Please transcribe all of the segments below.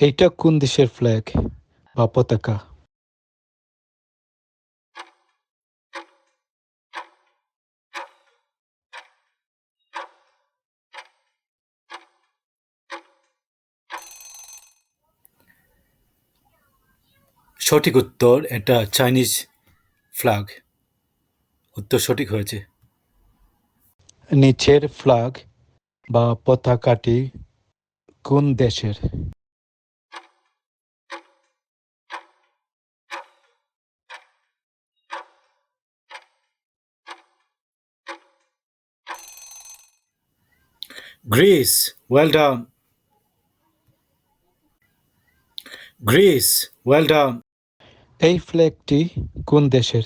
এইটা কোন দেশের ফ্ল্যাগ বা পতাকা? সঠিক উত্তর এটা চাইনিজ ফ্ল্যাগ উত্তর সঠিক হয়েছে। নিচের ফ্ল্যাগ বা পতাকাটি কোন দেশের? Greece well done Greece well done এই ফ্ল্যাগটি কোন দেশের?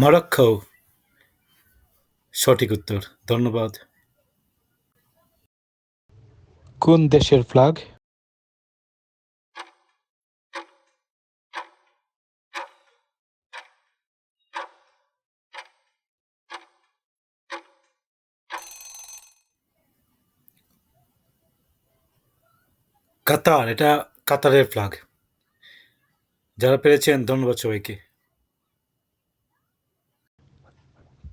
মরক্কো সঠিক উত্তর ধন্যবাদ। কোন দেশের ফ্ল্যাগ কাতার এটা কাতারের ফ্ল্যাগ যারা পেরেছেন ধন্যবাদ সবাইকে।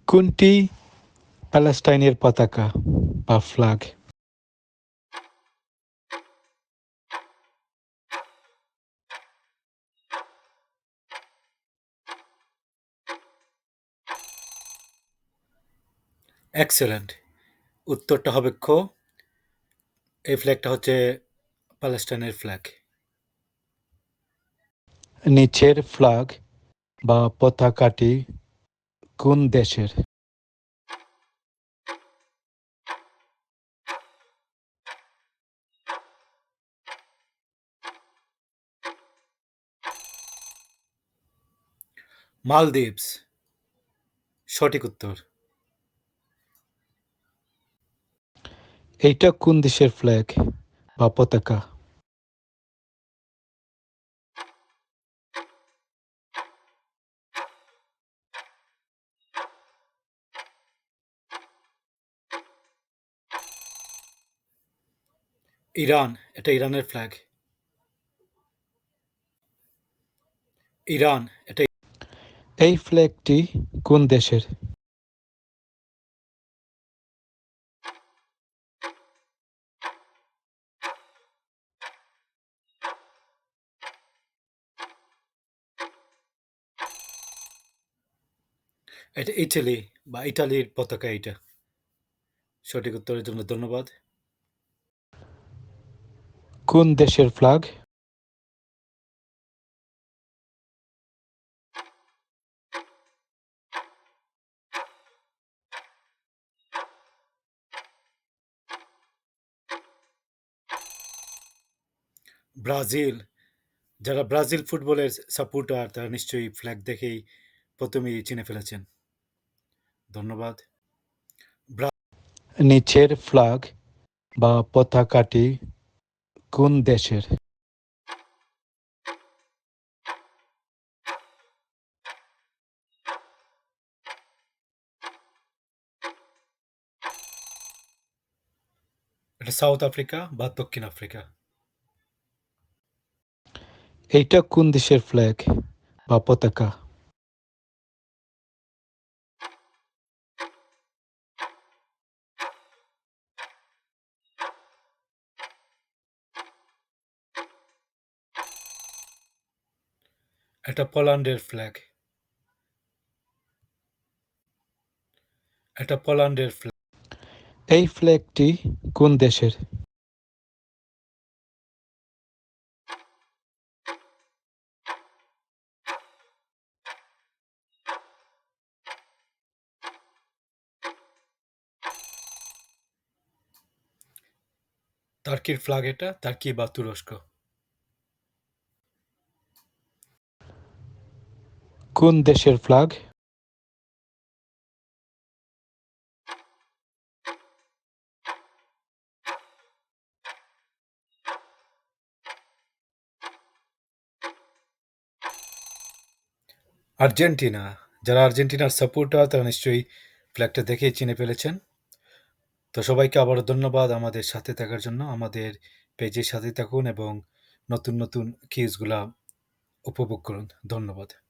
কোনটি প্যালেস্টাইনের পতাকা বা ফ্ল্যাগ এক্সেলেন্ট উত্তরটা হবে খ। এই ফ্ল্যাগটা হচ্ছে প্যালেস্টাইনের ফ্ল্যাগ নিচের ফ্ল্যাগ বা পতাকাটি কোন দেশের? মালদ্বীপস সঠিক উত্তর। এইটা কোন দেশের ফ্ল্যাগ বা পতাকা? ইরান এটা ইরানের ফ্ল্যাগ ইরান এটা এই ফ্ল্যাগটি কোন দেশের? এটা ইটালি বা ইটালির পতাকা এটা সঠিক উত্তরের জন্য ধন্যবাদ। কোন দেশের ফ্ল্যাগ ব্রাজিল। যারা ব্রাজিল ফুটবলের সাপোর্টার তারা নিশ্চয়ই ফ্ল্যাগ দেখেই প্রথমেই চিনে ফেলেছেন। ধন্যবাদ। নিচের ফ্ল্যাগ বা পতাকাটি কোন দেশের? এটা সাউথ আফ্রিকা বা দক্ষিণ আফ্রিকা? এইটা কোন দেশের ফ্ল্যাগ বা পতাকা? এটা পোল্যান্ডের ফ্ল্যাগ এটা পোল্যান্ডের ফ্ল্যাগ এই ফ্ল্যাগটি কোন দেশের? তার্কির ফ্ল্যাগ এটা তার্কি বা তুরস্ক। কোন দেশের ফ্ল্যাগ আর্জেন্টিনা। যারা আর্জেন্টিনার সাপোর্টার তারা নিশ্চয়ই ফ্ল্যাগটা দেখেই চিনে ফেলেছেন। তো সবাইকে আবারও ধন্যবাদ আমাদের সাথে থাকার জন্য। আমাদের পেজের সাথে থাকুন এবং নতুন, নতুন কিউজগুলা উপভোগ করুন। ধন্যবাদ।